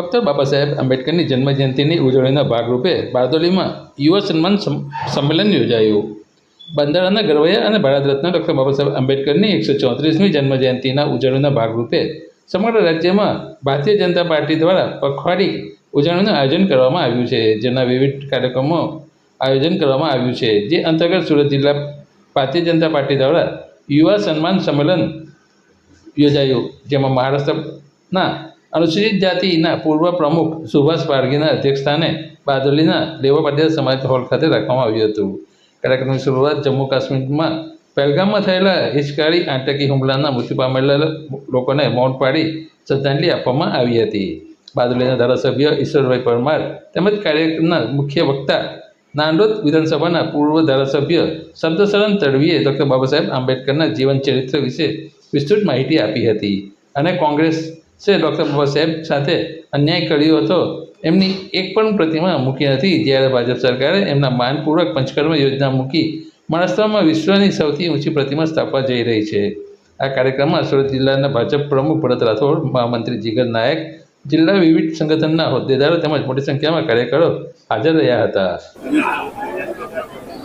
Doctor Baba Saheb આંબેડકરની જન્મજયંતિની ઉજવણીના ભાગરૂપે બારદોલીમાં યુવા સન્માન સમ- સંમેલન યોજાયું. બંધારણના ગરવૈયા અને ભારત રત્ન ડૉક્ટર બાબા સાહેબ આંબેડકરની એકસો ચોત્રીસમી જન્મજયંતિના ઉજવણીના ભાગરૂપે સમગ્ર રાજ્યમાં ભારતીય જનતા પાર્ટી દ્વારા પખવાડી ઉજવણીનું આયોજન કરવામાં આવ્યું છે, જેના વિવિધ કાર્યક્રમો આયોજન કરવામાં આવ્યું છે, જે અંતર્ગત સુરત જિલ્લા ભારતીય જનતા પાર્ટી દ્વારા યુવા સન્માન સંમેલન યોજાયું, જેમાં મહારાષ્ટ્રના અનુસૂચિત જાતિના પૂર્વ પ્રમુખ સુભાષ પારગીના અધ્યક્ષસ્થાને બાદલીના લેવા પટેલ સમાજ હોલ ખાતે રાખવામાં આવ્યું હતું. કાર્યક્રમની શરૂઆત જમ્મુ કાશ્મીરમાં પહેલગામમાં થયેલા હિચકારી આતંકી હુમલાના મૃત્યુ પામેલા લોકોને મૌન પાડી શ્રદ્ધાંજલિ આપવામાં આવી હતી. બાદલીના ધારાસભ્ય ઈશ્વરભાઈ પરમાર તેમજ કાર્યક્રમના મુખ્ય વક્તા નાંદોદ વિધાનસભાના પૂર્વ ધારાસભ્ય શબ્દશરણ તડવીએ ડૉક્ટર બાબા સાહેબ આંબેડકરના જીવન ચરિત્ર વિશે વિસ્તૃત માહિતી આપી હતી અને કોંગ્રેસે ડૉક્ટર બાબા સાહેબ સાથે અન્યાય કર્યો હતો. એમની એક પણ પ્રતિમા મૂકી નથી. જ્યારે ભાજપ સરકારે એમના માનપૂર્વક પંચકર્મ યોજના મૂકી, મહારાષ્ટ્રમાં વિશ્વની સૌથી ઊંચી પ્રતિમા સ્થાપવા જઈ રહી છે. આ કાર્યક્રમમાં સુરત જિલ્લાના ભાજપ પ્રમુખ ભરત રાઠોડ, મહામંત્રી જીગર નાયક, જિલ્લા વિવિધ સંગઠનના હોદ્દેદારો તેમજ મોટી સંખ્યામાં કાર્યકરો હાજર રહ્યા હતા.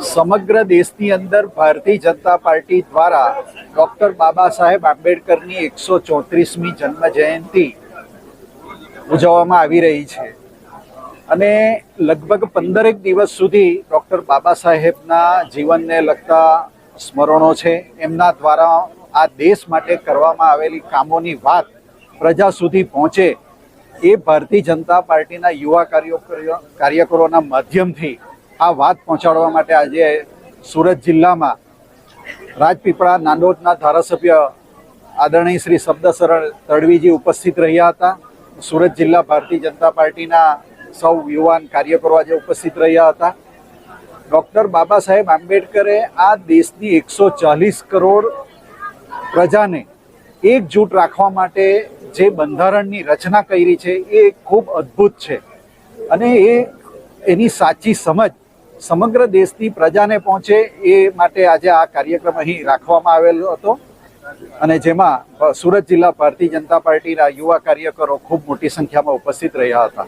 સમગ્ર દેશની અંદર ભારતીય જનતા પાર્ટી દ્વારા ડૉક્ટર બાબા સાહેબ આંબેડકરની એકસો ચોત્રીસમી જન્મ જયંતિ ઉજવવામાં આવી રહી છે. અને લગભગ પંદરેક દિવસ સુધી ડૉક્ટર બાબા સાહેબના જીવનને લગતા સ્મરણો છે. એમના દ્વારા આ દેશ માટે કરવામાં આવેલી કામોની વાત પ્રજા સુધી પહોંચે એ ભારતીય જનતા પાર્ટીના યુવા કાર્યકરો કાર્યકરોના માધ્યમથી આ વાત પહોંચાડવા માટે આજે સુરત જિલ્લામાં રાજપીપળા નાંદોદના ધારાસભ્ય આદરણીય શ્રી શબ્દશરણ તડવીજી ઉપસ્થિત રહ્યા હતા. સુરત જિલ્લા ભારતીય જનતા પાર્ટીના સૌ યુવાન કાર્યકરો આજે ઉપસ્થિત રહ્યા હતા. ડૉક્ટર બાબા સાહેબ આંબેડકરે આ દેશની એકસો ચાલીસ કરોડ પ્રજાને એકજૂટ રાખવા માટે જે બંધારણની રચના કરી છે એ ખૂબ અદ્ભુત છે. અને એ એની સાચી સમજ સમગ્ર દેશની પ્રજાને પહોંચે એ માટે આજે આ કાર્યક્રમ અહીં રાખવામાં આવેલો હતો. અને જેમાં સુરત જિલ્લા ભારતીય જનતા પાર્ટીના યુવા કાર્યકરો ખૂબ મોટી સંખ્યામાં ઉપસ્થિત રહ્યા હતા.